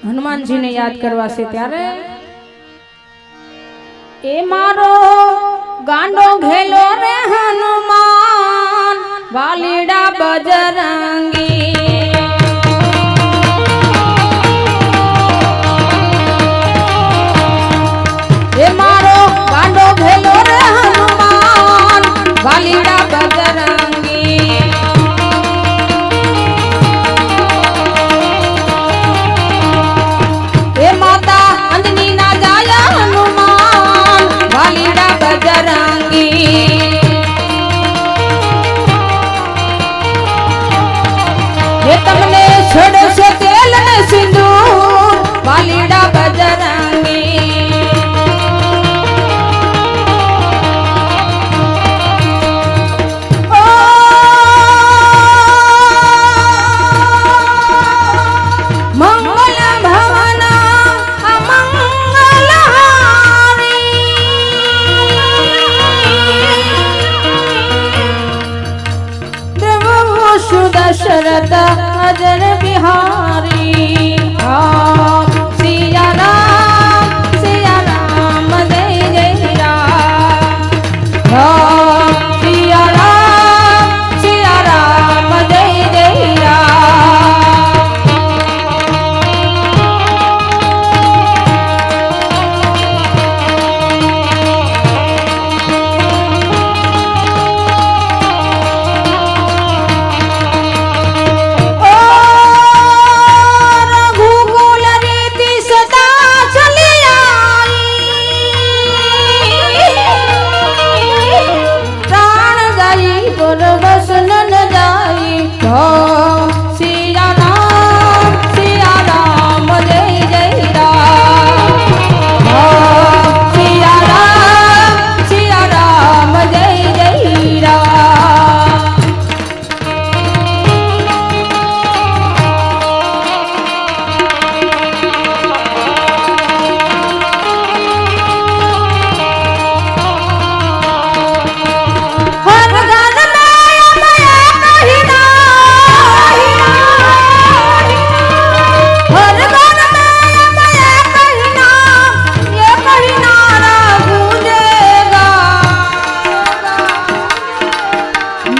હનુમાનજીને યાદ કરવા છે ત્યારે એ મારો પશુ દશરથ અજર બિહારી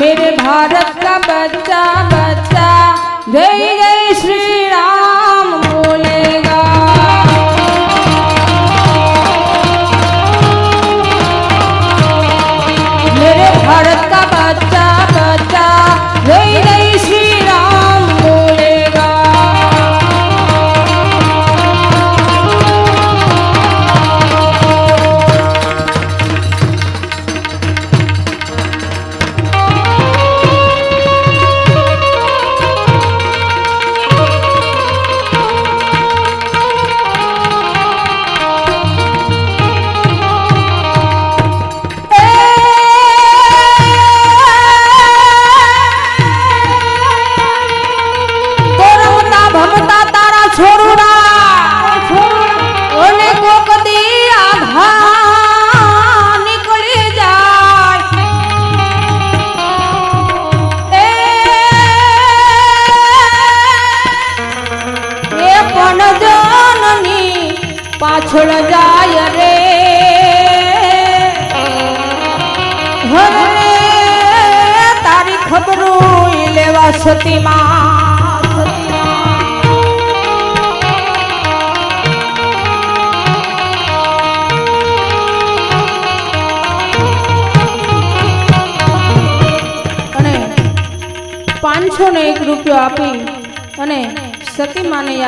मेरे भारत का बच्चा बच्चा। जय जय श्री राम। પાછળ જાય રે. હરે તારી ખબરું લેવા સતીમાં. પાંચસો ને એક રૂપિયો આપી અને સતીમાને યાદ